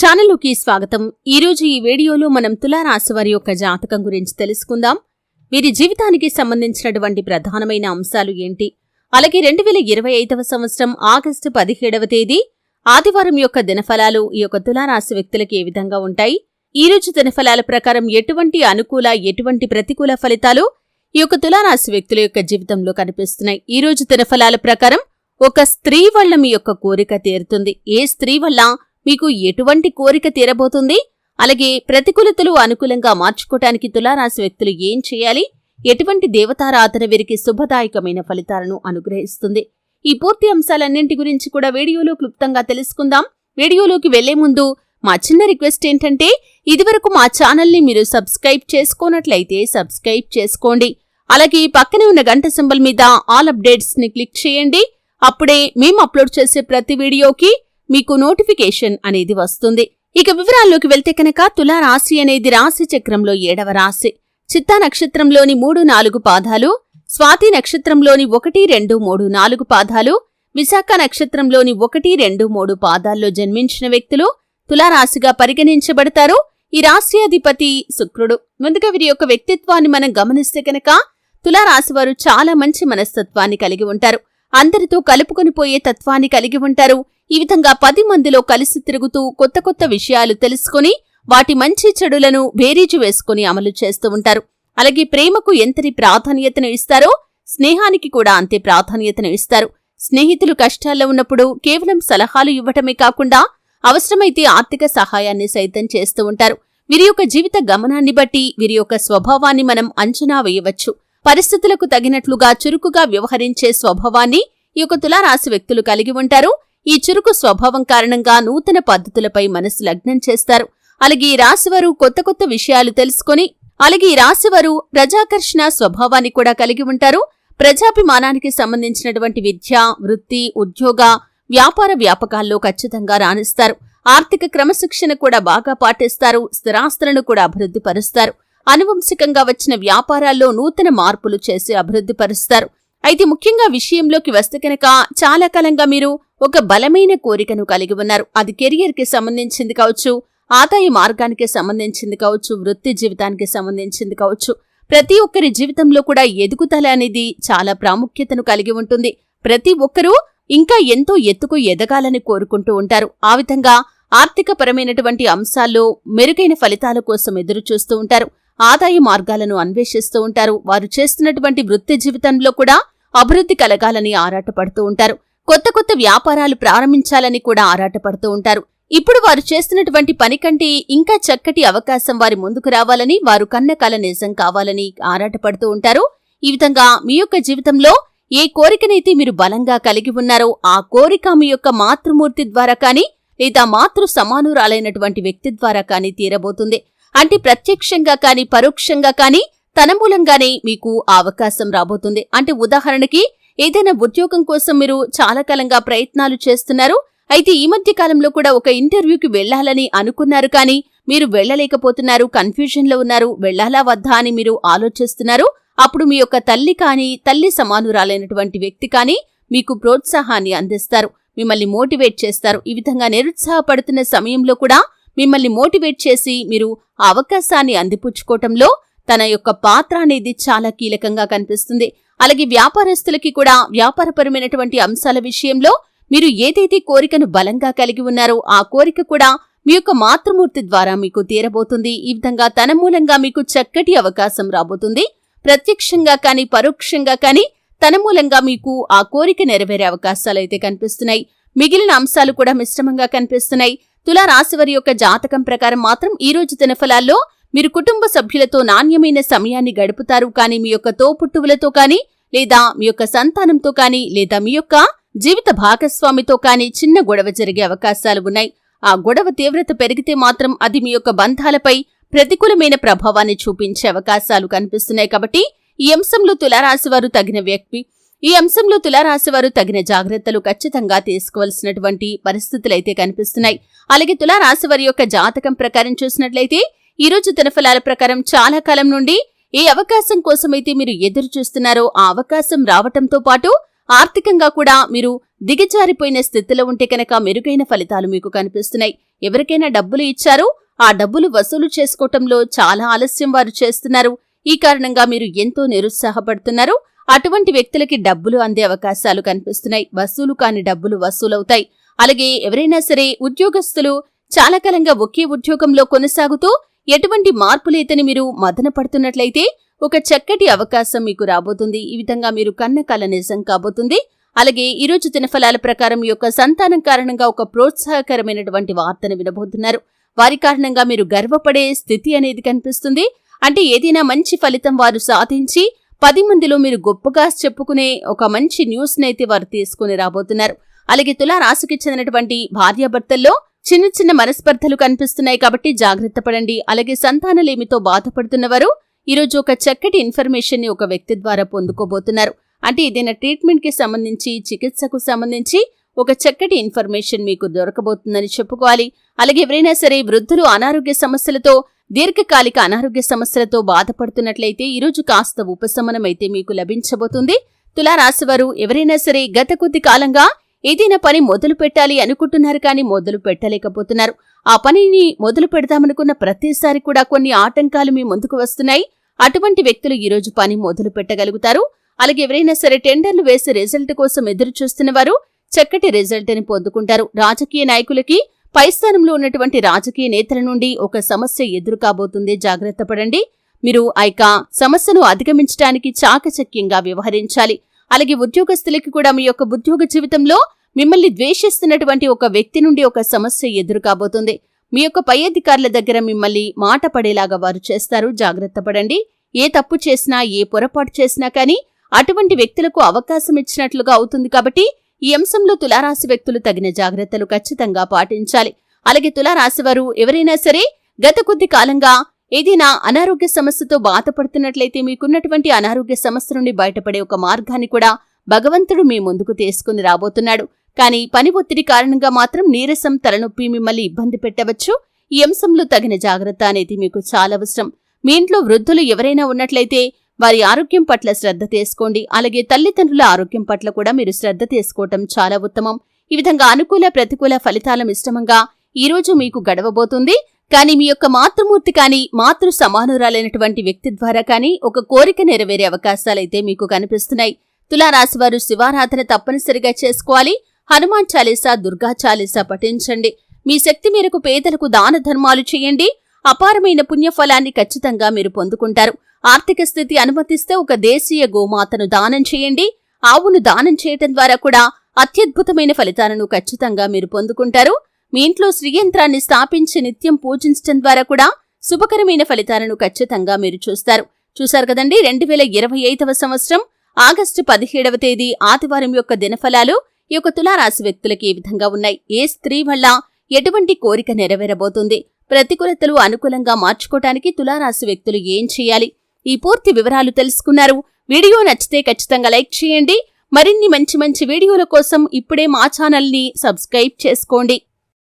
ఛానల్లోకి స్వాగతం. ఈరోజు ఈ వీడియోలో మనం తులారాశి వారి యొక్క జాతకం గురించి తెలుసుకుందాం. వీరి జీవితానికి సంబంధించినటువంటి ప్రధానమైన అంశాలు ఏంటి? అలాగే రెండు వేల ఇరవై ఐదవ సంవత్సరం ఆగస్టు పదిహేడవ తేదీ ఆదివారం యొక్క దినఫలాలు ఈ యొక్క తులారాశి వ్యక్తులకు ఏ విధంగా ఉంటాయి? ఈ రోజు దినఫలాల ప్రకారం ఎటువంటి అనుకూల ఎటువంటి ప్రతికూల ఫలితాలు ఈ యొక్క తులారాశి వ్యక్తుల యొక్క జీవితంలో కనిపిస్తున్నాయి? ఈ రోజు దినఫలాల ప్రకారం ఒక స్త్రీ వల్ల మీ యొక్క కోరిక తీరుతుంది. ఏ స్త్రీ వల్ల? మీకు ఎటువంటి కోరిక తీరబోతుంది? అలాగే ప్రతికూలతలు అనుకూలంగా మార్చుకోవటానికి తులారాశి వ్యక్తులు ఏం చేయాలి? ఎటువంటి దేవతారాధన వీరికి శుభదాయకమైన ఫలితాలను అనుగ్రహిస్తుంది? ఈ పూర్తి అంశాలన్నింటి గురించి కూడా వీడియోలో క్లుప్తంగా తెలుసుకుందాం. వీడియోలోకి వెళ్ళే ముందు మా చిన్న రిక్వెస్ట్ ఏంటంటే ఇదివరకు మా ఛానల్ని మీరు సబ్స్క్రైబ్ చేసుకోనట్లయితే సబ్స్క్రైబ్ చేసుకోండి. అలాగే పక్కనే ఉన్న గంట సింబల్ మీద ఆల్ అప్డేట్స్ని క్లిక్ చేయండి. అప్పుడే మేము అప్లోడ్ చేసే ప్రతి వీడియోకి మీకు నోటిఫికేషన్ అనేది వస్తుంది. ఇక వివరాల్లోకి వెళ్తే కనుక తులారాశి అనేది రాశి చక్రంలో ఏడవ రాశి. చిత్తా నక్షత్రంలోని మూడు నాలుగు పాదాలు స్వాతి నక్షత్రంలోని ఒకటి రెండు మూడు నాలుగు పాదాలు విశాఖ నక్షత్రంలోని ఒకటి రెండు మూడు పాదాల్లో జన్మించిన వ్యక్తులు తులారాశిగా పరిగణించబడతారు. ఈ రాశి అధిపతి శుక్రుడు. ముందుగా వీరి యొక్క వ్యక్తిత్వాన్ని మనం గమనిస్తే కనుక తులారాశి వారు చాలా మంచి మనస్తత్వాన్ని కలిగి ఉంటారు. అందరితో కలుపుకొని పోయే తత్వాన్ని కలిగి ఉంటారు. ఈ విధంగా పది మందిలో కలిసి తిరుగుతూ కొత్త కొత్త విషయాలు తెలుసుకుని వాటి మంచి చెడులను బేరీజు వేసుకుని అమలు చేస్తూ ఉంటారు. అలాగే ప్రేమకు ఎంతటి ప్రాధాన్యతను ఇస్తారో స్నేహానికి కూడా అంతే ప్రాధాన్యతను ఇస్తారు. స్నేహితులు కష్టాల్లో ఉన్నప్పుడు కేవలం సలహాలు ఇవ్వటమే కాకుండా అవసరమైతే ఆర్థిక సహాయాన్ని సైతం చేస్తూ ఉంటారు. వీరి యొక్క జీవిత గమనాన్ని బట్టి వీరి యొక్క స్వభావాన్ని మనం అంచనా వేయవచ్చు. పరిస్థితులకు తగినట్లుగా చురుకుగా వ్యవహరించే స్వభావాన్ని ఈ యొక్క తులారాశి వ్యక్తులు కలిగి ఉంటారు. ఈ చురుకు స్వభావం కారణంగా నూతన పద్ధతులపై మనసు లగ్నం చేస్తారు. అలాగే ఈ రాశివారు కొత్త కొత్త విషయాలు తెలుసుకొని అలాగే ఈ రాశివారు ప్రజాకర్షణ స్వభావాన్ని కూడా కలిగి ఉంటారు. ప్రజాభిమానానికి సంబంధించినటువంటి విద్య వృత్తి ఉద్యోగ వ్యాపార వ్యాపకాల్లో ఖచ్చితంగా రాణిస్తారు. ఆర్థిక క్రమశిక్షణ కూడా బాగా పాటిస్తారు. స్థిరాస్తులను కూడా అభివృద్ధి పరుస్తారు అనువంశికంగా వచ్చిన వ్యాపారాల్లో నూతన మార్పులు చేసి అభివృద్ధి పరుస్తారు అయితే ముఖ్యంగా విషయంలోకి వస్తే కనుక చాలా కాలంగా మీరు ఒక బలమైన కోరికను కలిగి ఉన్నారు. అది కెరియర్కి సంబంధించింది కావచ్చు ఆదాయ మార్గానికి సంబంధించింది కావచ్చు వృత్తి జీవితానికి సంబంధించింది కావచ్చు. ప్రతి ఒక్కరి జీవితంలో కూడా ఎదుగుదల అనేది చాలా ప్రాముఖ్యతను కలిగి ఉంటుంది. ప్రతి ఒక్కరూ ఇంకా ఎంతో ఎత్తుకు ఎదగాలని కోరుకుంటూ ఉంటారు. ఆ విధంగా ఆర్థికపరమైనటువంటి అంశాల్లో మెరుగైన ఫలితాల కోసం ఎదురు చూస్తూ ఉంటారు. ఆదాయ మార్గాలను అన్వేషిస్తూ ఉంటారు. వారు చేస్తున్నటువంటి వృత్తి జీవితంలో కూడా అభివృద్ధి కలగాలని ఆరాటపడుతూ ఉంటారు. కొత్త కొత్త వ్యాపారాలు ప్రారంభించాలని కూడా ఆరాటపడుతూ ఉంటారు. ఇప్పుడు వారు చేస్తున్నటువంటి పని కంటే ఇంకా చక్కటి అవకాశం వారి ముందుకు రావాలని వారు కన్న కల నిజం కావాలని ఆరాటపడుతూ ఉంటారు. ఈ విధంగా మీ యొక్క జీవితంలో ఏ కోరికనైతే మీరు బలంగా కలిగి ఉన్నారో ఆ కోరిక మీ యొక్క మాతృమూర్తి ద్వారా కానీ లేదా మాతృ సమానురాలైనటువంటి వ్యక్తి ద్వారా కానీ తీరబోతుంది. అంటే ప్రత్యక్షంగా కానీ పరోక్షంగా కానీ తన మూలంగానే మీకు ఆ అవకాశం రాబోతుంది. అంటే ఉదాహరణకి ఏదైనా ఉద్యోగం కోసం మీరు చాలా కాలంగా ప్రయత్నాలు చేస్తున్నారు. అయితే ఈ మధ్య కాలంలో కూడా ఒక ఇంటర్వ్యూకి వెళ్ళాలని అనుకున్నారు కానీ మీరు వెళ్ళలేకపోతున్నారు కన్ఫ్యూజన్లో ఉన్నారు వెళ్ళాలా వద్దా అని మీరు ఆలోచిస్తున్నారు. అప్పుడు మీ యొక్క తల్లి కానీ తల్లి సమానురాలైనటువంటి వ్యక్తి కానీ మీకు ప్రోత్సాహాన్ని అందిస్తారు మిమ్మల్ని మోటివేట్ చేస్తారు. ఈ విధంగా నిరుత్సాహపడుతున్న సమయంలో కూడా మిమ్మల్ని మోటివేట్ చేసి మీరు అవకాశాన్ని అందిపుచ్చుకోవటంలో తన యొక్క పాత్ర అనేది చాలా కీలకంగా కనిపిస్తుంది. అలాగే వ్యాపారస్తులకి కూడా వ్యాపారపరమైనటువంటి అంశాల విషయంలో మీరు ఏదైతే కోరికను బలంగా కలిగి ఉన్నారో ఆ కోరిక కూడా మీ యొక్క మాతృమూర్తి ద్వారా మీకు తీరబోతుంది. ఈ విధంగా తన మూలంగా మీకు చక్కటి అవకాశం రాబోతుంది. ప్రత్యక్షంగా కాని పరోక్షంగా కాని తన మూలంగా మీకు ఆ కోరిక నెరవేరే అవకాశాలు అయితే కనిపిస్తున్నాయి. మిగిలిన అంశాలు కూడా మిశ్రమంగా కనిపిస్తున్నాయి. తులా రాశివారి యొక్క జాతకం ప్రకారం మాత్రం ఈ రోజు దినఫలాల్లో మీరు కుటుంబ సభ్యులతో నాణ్యమైన సమయాన్ని గడుపుతారు కానీ మీ యొక్క తోపుట్టువులతో కానీ లేదా మీ యొక్క సంతానంతో కానీ లేదా మీ యొక్క జీవిత భాగస్వామితో కానీ చిన్న గొడవ జరిగే అవకాశాలు ఉన్నాయి. ఆ గొడవ తీవ్రత పెరిగితే మాత్రం అది మీ యొక్క బంధాలపై ప్రతికూలమైన ప్రభావాన్ని చూపించే అవకాశాలు కనిపిస్తున్నాయి కాబట్టి ఈ అంశంలో తులారాశివారు తగిన వ్యక్తి ఈ అంశంలో తులారాశివారు తగిన జాగ్రత్తలు ఖచ్చితంగా తీసుకోవాల్సినటువంటి పరిస్థితులైతే కనిపిస్తున్నాయి. అలాగే తులారాశివారి యొక్క జాతకం ప్రకారం చూసినట్లయితే ఈ రోజు దినఫలాల ప్రకారం చాలా కాలం నుండి ఏ అవకాశం కోసమైతే మీరు ఎదురు చూస్తున్నారో ఆ అవకాశం రావటంతో పాటు ఆర్థికంగా కూడా మీరు దిగజారిపోయిన స్థితిలో ఉంటే కనుక మెరుగైన ఫలితాలు మీకు కనిపిస్తున్నాయి. ఎవరికైనా డబ్బులు ఇచ్చారు ఆ డబ్బులు వసూలు చేసుకోవటంలో చాలా ఆలస్యం వారు చేస్తున్నారు. ఈ కారణంగా మీరు ఎంతో నిరుత్సాహపడుతున్నారు. అటువంటి వ్యక్తులకి డబ్బులు అందే అవకాశాలు కనిపిస్తున్నాయి. వసూలు కాని డబ్బులు వసూలవుతాయి. అలాగే ఎవరైనా సరే ఉద్యోగస్తులు చాలా కాలంగా ఒకే ఉద్యోగంలో కొనసాగుతూ ఎటువంటి మార్పు లేతని మీరు మదన పడుతున్నట్లయితే ఒక చక్కటి అవకాశం మీకు రాబోతుంది. ఈ విధంగా మీరు కన్న కల నిజం కాబోతుంది. అలాగే ఈరోజు దినఫలాల ప్రకారం యొక్క సంతానం కారణంగా ఒక ప్రోత్సాహకరమైనటువంటి వార్తను వినబోతున్నారు. వారి కారణంగా మీరు గర్వపడే స్థితి అనేది కనిపిస్తుంది. అంటే ఏదైనా మంచి ఫలితం వారు సాధించి పది మందిలో మీరు గొప్పగా చెప్పుకునే ఒక మంచి న్యూస్ నైతే వారు తీసుకుని రాబోతున్నారు. అలాగే తులా రాశికి చెందినటువంటి భార్యాభర్తల్లో చిన్న చిన్న మనస్పర్ధలు కనిపిస్తున్నాయి కాబట్టి జాగ్రత్త పడండి. అలాగే సంతానలేమితో బాధపడుతున్నవారు ఈరోజు ఒక చక్కటి ఇన్ఫర్మేషన్ని ఒక వ్యక్తి ద్వారా పొందుకోబోతున్నారు. అంటే ఏదైనా ట్రీట్మెంట్కి సంబంధించి చికిత్సకు సంబంధించి ఒక చక్కటి ఇన్ఫర్మేషన్ మీకు దొరకబోతుందని చెప్పుకోవాలి. అలాగే ఎవరైనా సరే వృద్ధులు అనారోగ్య సమస్యలతో దీర్ఘకాలిక అనారోగ్య సమస్యలతో బాధపడుతున్నట్లయితే ఈరోజు కాస్త ఉపశమనం అయితే మీకు లభించబోతుంది. తులారాశివారు ఎవరైనా సరే గత కొద్ది కాలంగా ఏదైనా పని మొదలు పెట్టాలి అనుకుంటున్నారు కానీ మొదలు పెట్టలేకపోతున్నారు. ఆ పనిని మొదలు పెడదామనుకున్న ప్రతిసారి కూడా కొన్ని ఆటంకాలు మీ ముందుకు వస్తున్నాయి. అటువంటి వ్యక్తులు ఈరోజు పని మొదలు పెట్టగలుగుతారు. అలాగే ఎవరైనా సరే టెండర్లు వేసి రిజల్ట్ కోసం ఎదురు చూస్తున్న వారు చక్కటి రిజల్ట్ని పొందుకుంటారు. రాజకీయ నాయకులకి పై స్థానంలో ఉన్నటువంటి రాజకీయ నేతల నుండి ఒక సమస్య ఎదురు కాబోతుంది. జాగ్రత్త పడండి. మీరు ఆ సమస్యను అధిగమించడానికి చాకచక్యంగా వ్యవహరించాలి. అలాగే ఉద్యోగస్తులకి కూడా మీ యొక్క ఉద్యోగ జీవితంలో మిమ్మల్ని ద్వేషిస్తున్నటువంటి ఒక వ్యక్తి నుండి ఒక సమస్య ఎదురు కాబోతుంది మీ యొక్క పై అధికారుల దగ్గర మిమ్మల్ని మాట పడేలాగా వారు చేస్తారు. జాగ్రత్త పడండి. ఏ తప్పు చేసినా ఏ పొరపాటు చేసినా కానీ అటువంటి వ్యక్తులకు అవకాశం ఇచ్చినట్లుగా అవుతుంది కాబట్టి ఈ అంశంలో తులారాశి వ్యక్తులు తగిన జాగ్రత్తలు ఖచ్చితంగా పాటించాలి. అలాగే తులారాశి వారు ఎవరైనా సరే గత కొద్ది కాలంగా ఏదైనా అనారోగ్య సమస్యతో బాధపడుతున్నట్లయితే మీకున్నటువంటి అనారోగ్య సమస్య నుండి బయటపడే ఒక మార్గాన్ని కూడా భగవంతుడు మీ ముందుకు తీసుకుని రాబోతున్నాడు. కానీ పని ఒత్తిడి కారణంగా మాత్రం నీరసం తలనొప్పి మిమ్మల్ని ఇబ్బంది పెట్టవచ్చు. ఈ అంశంలో తగిన జాగ్రత్త అనేది మీకు చాలా అవసరం. మీ ఇంట్లో వృద్ధులు ఎవరైనా ఉన్నట్లయితే వారి ఆరోగ్యం పట్ల శ్రద్ధ తీసుకోండి. అలాగే తల్లిదండ్రుల ఆరోగ్యం పట్ల కూడా మీరు శ్రద్ధ తీసుకోవటం చాలా ఉత్తమం. ఈ విధంగా అనుకూల ప్రతికూల ఫలితాల మిశ్రమంగా ఈ రోజు మీకు గడవబోతుంది. కానీ మీ యొక్క మాతృమూర్తి కానీ మాతృ సమానురాలైనటువంటి వ్యక్తి ద్వారా కానీ ఒక కోరిక నెరవేరే అవకాశాలైతే మీకు కనిపిస్తున్నాయి. తులారాశివారు శివారాధన తప్పనిసరిగా చేసుకోవాలి. హనుమాన్ చాలీసా దుర్గా చాలీసా పఠించండి. మీ శక్తి మేరకు పేదలకు దాన ధర్మాలు చేయండి. అపారమైన పుణ్యఫలాన్ని ఖచ్చితంగా మీరు పొందుకుంటారు. ఆర్థిక స్థితి అనుమతిస్తే ఒక దేశీయ గోమాతను దానం చేయండి. ఆవును దానం చేయటం ద్వారా కూడా అత్యద్భుతమైన ఫలితాలను ఖచ్చితంగా మీరు పొందుకుంటారు. మీ ఇంట్లో శ్రీయంత్రాన్ని స్థాపించి నిత్యం పూజించడం ద్వారా కూడా శుభకరమైన ఫలితాలను ఖచ్చితంగా మీరు చూస్తారు. చూశారు కదండి రెండు వేల ఇరవై ఐదవ సంవత్సరం ఆగస్టు పదిహేడవ తేదీ ఆదివారం యొక్క దినఫలాలు ఈ యొక్క తులారాశి వ్యక్తులకి ఏ విధంగా ఉన్నాయి. ఏ స్త్రీ వల్ల ఎటువంటి కోరిక నెరవేరబోతుంది? ప్రతికూలతలు అనుకూలంగా మార్చుకోవటానికి తులారాశి వ్యక్తులు ఏం చేయాలి? ఈ పూర్తి వివరాలు తెలుసుకున్నారు. వీడియో నచ్చితే ఖచ్చితంగా లైక్ చేయండి. మరిన్ని మంచి మంచి వీడియోల కోసం ఇప్పుడే మా ఛానల్ని సబ్స్క్రైబ్ చేసుకోండి.